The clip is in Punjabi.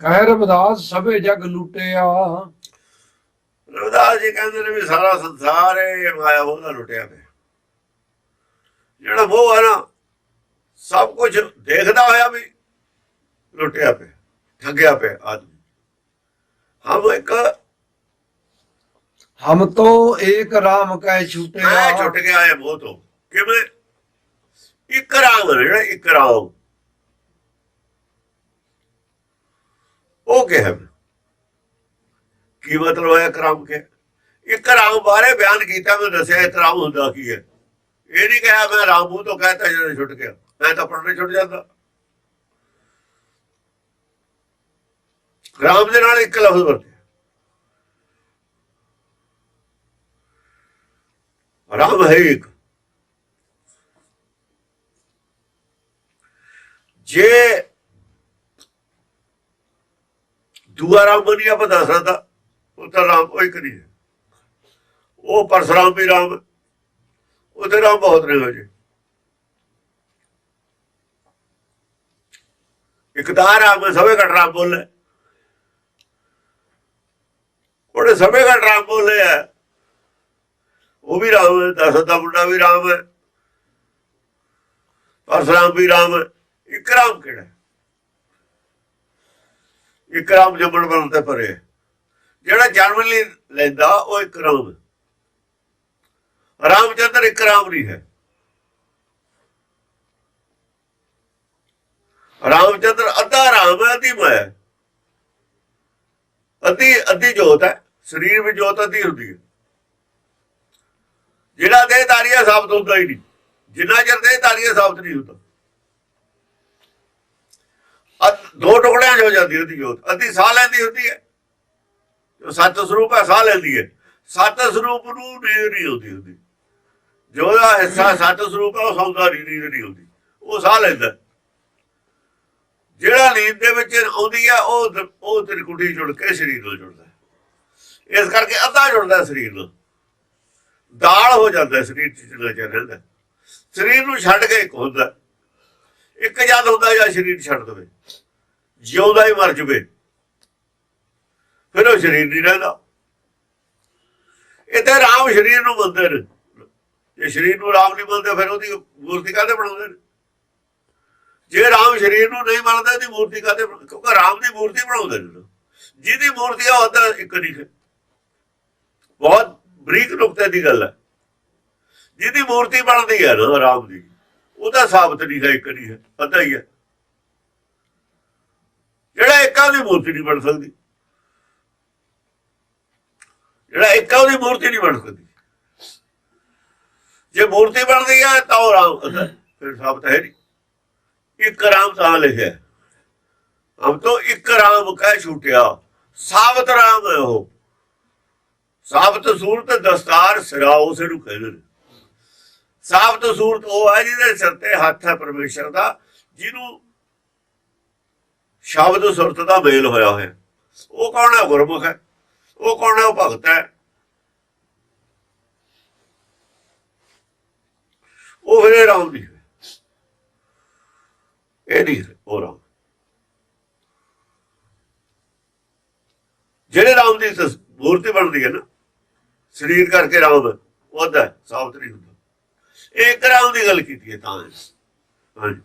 ਕਹਿ ਰਵਿਦਾਸ ਸਭੇ ਜਗ ਲੁੱਟਿਆ। ਰਵਿਦਾਸ ਜੀ ਕਹਿੰਦੇ ਨੇ ਵੀ ਸਾਰਾ ਸੰਸਾਰ ਇਹ ਮਾਇਆ ਉਹਦਾ ਲੁੱਟਿਆ ਪਿਆ। ਜਿਹੜਾ ਉਹ ਹੈ ਨਾ ਸਭ ਕੁਝ ਦੇਖਦਾ ਹੋਇਆ ਵੀ ਲੁੱਟਿਆ ਪਿਆ ਠੱਗਿਆ ਪਿਆ ਆਦਮੀ। ਹਮ ਇੱਕ ਹਮ ਤੋਂ ਏਕ ਰਾਮ ਕਹਿ ਮੈਂ ਛੁਟਿਆ ਛੁੱਟ ਗਿਆ ਹੈ ਮੋਹ ਤੋਂ। ਕਿਵੇਂ? ਇੱਕ ਰਾਮ ਜਿਹੜਾ ਇੱਕ ਰਾਮ। ਕਿਹਾ ਕੀ ਮਤਲਬ ਹੈ ਕਰਾਮ ਕੇ? ਇੱਕ ਰਾਮ ਬਾਰੇ ਬਿਆਨ ਕੀਤਾ, ਮੈਂ ਦੱਸਿਆ ਇੱਕ ਰਾਮ ਹੁੰਦਾ ਕੀ ਹੈ। ਇਹ ਨਹੀਂ ਕਿਹਾ ਮੈਂ ਰਾਮੂ ਤੋਂ ਕਹਤਾ ਜਦੋਂ ਛੁੱਟ ਗਿਆ। ਮੈਂ ਤਾਂ ਪੜਨੇ ਛੁੱਟ ਜਾਂਦਾ। ਰਾਮ ਦੇ ਨਾਲ ਇੱਕ ਲਫ਼ਜ਼ ਵਰਤਿਆ। ਰਾਮ ਹੈ ਇੱਕ। ਜੇ ਦੂਆ ਰਾਮ ਬਣੀ ਆਪਾਂ ਦੱਸ ਰਹਾ ਉਹ ਤਾਂ ਰਾਮ ਕੋਈ ਕਰੀ ਹੈ। ਉਹ ਪਰਸਰਾਮ ਵੀ ਰਾਮ ਉਹਦੇ ਰਾਮ ਬਹੁਤ ਨੇ ਹੋ ਜੇ ਇੱਕ ਤਾਂ ਸਭੇ ਘਟ ਰਾਮ ਬੋਲੇ। ਉਹਨੇ ਸਭੇ ਘਟ ਰਾਮ ਬੋਲੇ ਹੈ ਉਹ ਵੀ ਰਾਮ ਹੈ, ਦਸ ਦਾ ਮੁੰਡਾ ਵੀ ਰਾਮ ਹੈ। ਪਰਸਰਾਮ ਵੀ ਰਾਮ ਹੈ। ਇੱਕ ਰਾਮ ਕਿਹੜਾ ਹੈ? ਰਾਮ ਜੰਮਣ ਬਣ ਤੇ ਭਰੇ ਹੈ। ਜਿਹੜਾ ਜਨਮ ਲਈ ਲੈਂਦਾ, ਉਹ ਇੱਕ ਰਾਮ। ਹੈ ਰਾਮਚੰਦਰ ਇੱਕ ਰਾਮ ਨਹੀਂ ਹੈ। ਰਾਮਚੰਦਰ ਅੱਧਾ ਰਾਮ ਹੈ, ਅੱਧੀ ਮੈਂ। ਅੱਧੀ ਅੱਧੀ ਜੋਤ ਹੈ। ਸਰੀਰ ਵਿੱਚ ਜੋਤ ਅੱਧੀ ਹੁੰਦੀ ਹੈ। ਜਿਹੜਾ ਦੇਹਧਾਰੀਆ ਸਾਬਤ ਹੁੰਦਾ ਹੀ ਨਹੀਂ। ਜਿੰਨਾ ਚਿਰ ਦੇਹਧਾਰੀਆ ਸਾਬਤ ਨਹੀਂ ਹੁੰਦਾ ਅੱਧ- ਦੋ ਹੋ ਜਾਂਦੀ ਉਹਦੀ ਜੋਤ ਅੱਧੀ ਸਾਹ ਲੈਂਦੀ ਹੁੰਦੀ ਹੈ। ਜੋ ਸੱਤ ਸਰੂਪ ਹੈ, ਸਾਹ ਲੈਂਦੀ ਹੈ। ਸੱਤ ਸਰੂਪ ਨੂੰ ਨੀਂਦ ਨਹੀਂ ਹੁੰਦੀ ਹੁੰਦੀ। ਜੋ ਦਾ ਹਿੱਸਾ ਸੱਤ ਸਰੂਪ ਹੈ, ਉਹ ਸੌਂਦਾ ਨਹੀਂ, ਨੀਂਦ ਨਹੀਂ ਹੁੰਦੀ ਉਹ ਸਾਹ ਲੈਂਦਾ। ਜਿਹੜਾ ਨੀਂਦ ਦੇ ਵਿੱਚ ਆਉਂਦੀ ਹੈ, ਉਹ ਉਹ ਤ੍ਰਿਕੁਟੀ ਜੁੜ ਕੇ ਸਰੀਰ ਨਾਲ ਜੁੜਦਾ ਇਸ ਕਰਕੇ ਅੱਧਾ ਜੁੜਦਾ ਸਰੀਰ ਨਾਲ ਦਾਲ ਹੋ ਜਾਂਦਾ ਸਰੀਰ ਚ, ਜਿਹੜਾ ਸਰੀਰ ਨੂੰ ਛੱਡ ਕੇ ਇੱਕ ਹੁੰਦਾ ਇੱਕ ਜਦ ਹੁੰਦਾ ਜਾਂ ਸਰੀਰ ਛੱਡ ਦੇਵੇ। ਜਿਉਂਦਾ ਹੀ ਮਰ ਜਵੇ। ਫਿਰ ਉਹ ਸਰੀਰ ਨਹੀਂ ਰਹਿੰਦਾ। ਇੱਥੇ ਰਾਮ ਸਰੀਰ ਨੂੰ ਮੰਨਦੇ ਨੇ। ਜੇ ਸਰੀਰ ਨੂੰ ਰਾਮ ਨਹੀਂ ਮੰਨਦੇ, ਫਿਰ ਉਹਦੀ ਮੂਰਤੀ ਕਾਹਦੇ ਬਣਾਉਂਦੇ ਨੇ? ਜੇ ਰਾਮ ਸਰੀਰ ਨੂੰ ਨਹੀਂ ਮੰਨਦਾ, ਉਹਦੀ ਮੂਰਤੀ ਕਾਹਦੇ ਕਿਉਂਕਿ ਰਾਮ ਦੀ ਮੂਰਤੀ ਬਣਾਉਂਦੇ ਨੇ ਜਿਹਦੀ ਮੂਰਤੀ ਆ, ਉਹਦਾ ਇੱਕ ਨਹੀਂ ਹੈ। ਬਹੁਤ ਬਰੀਕ ਨੁਕਤੇ ਦੀ ਗੱਲ ਹੈ। ਜਿਹਦੀ ਮੂਰਤੀ ਬਣਦੀ ਹੈ ਨਾ ਰਾਮ ਦੀ, ਉਹਦਾ ਸਾਬਤ ਨਹੀਂ ਹੈ, ਇੱਕ ਨਹੀਂ ਹੈ। ਪਤਾ ਹੀ ਹੈ। ਜਿਹੜਾ ਇੱਕਾਂ ਦੀ ਮੂਰਤੀ ਨਹੀਂ ਬਣ ਸਕਦੀ। ਜਿਹੜਾ ਇੱਕਾਂ ਦੀ ਮੂਰਤੀ ਨਹੀਂ ਬਣ ਸਕਦੀ। ਜੇ ਮੂਰਤੀ ਬਣਦੀ ਹੈ ਤਾਂ ਉਹ ਰਾਮ ਫਿਰ ਸਾਬਤ ਹੈ ਨਹੀਂ। ਇੱਕ ਰਾਮ ਤਾਂ ਲਿਖਿਆ ਹਮ ਤੋਂ ਇੱਕ ਰਾਮ ਕਹਿ ਛੁਟਿਆ। ਸਾਬਤ ਰਾਮ ਹੈ ਉਹ। ਸਾਬਤ ਸੂਰਤ ਦਸਤਾਰ ਸਿਰਾ ਉਸੇ ਨੂੰ ਕਹਿੰਦੇ ਨੇ ਸਾਬਤ ਸੂਰਤ ਉਹ ਹੈ ਜਿਹਦੇ ਸਿਰ ਤੇ ਹੱਥ ਹੈ ਪਰਮੇਸ਼ਰ ਦਾ, ਜਿਹਨੂੰ ਸ਼ਬਦ ਸੁਰਤ ਦਾ ਮੇਲ ਹੋਇਆ ਹੋਇਆ। ਉਹ ਕੌਣ ਹੈ? ਗੁਰਮੁਖ ਹੈ। ਉਹ ਕੌਣ ਹੈ? ਉਹ ਭਗਤ ਹੈ। ਉਹ ਫਿਰ ਇਹ ਰਾਮ ਨਹੀਂ ਇਹ ਨਹੀਂ ਉਹ ਰਾਮ। ਜਿਹੜੇ ਰਾਮ ਦੀ ਮੂਰਤੀ ਬਣਦੀ ਹੈ ਨਾ ਸਰੀਰ ਕਰਕੇ ਰਾਮ ਹੈ, ਉਹਦਾ ਸਾਬਤ ਨਹੀਂ ਹੁੰਦਾ। ਇਹ ਇੱਕ ਰਾਮ ਦੀ ਗੱਲ ਕੀਤੀ ਹੈ ਤਾਂ ਹਾਂਜੀ।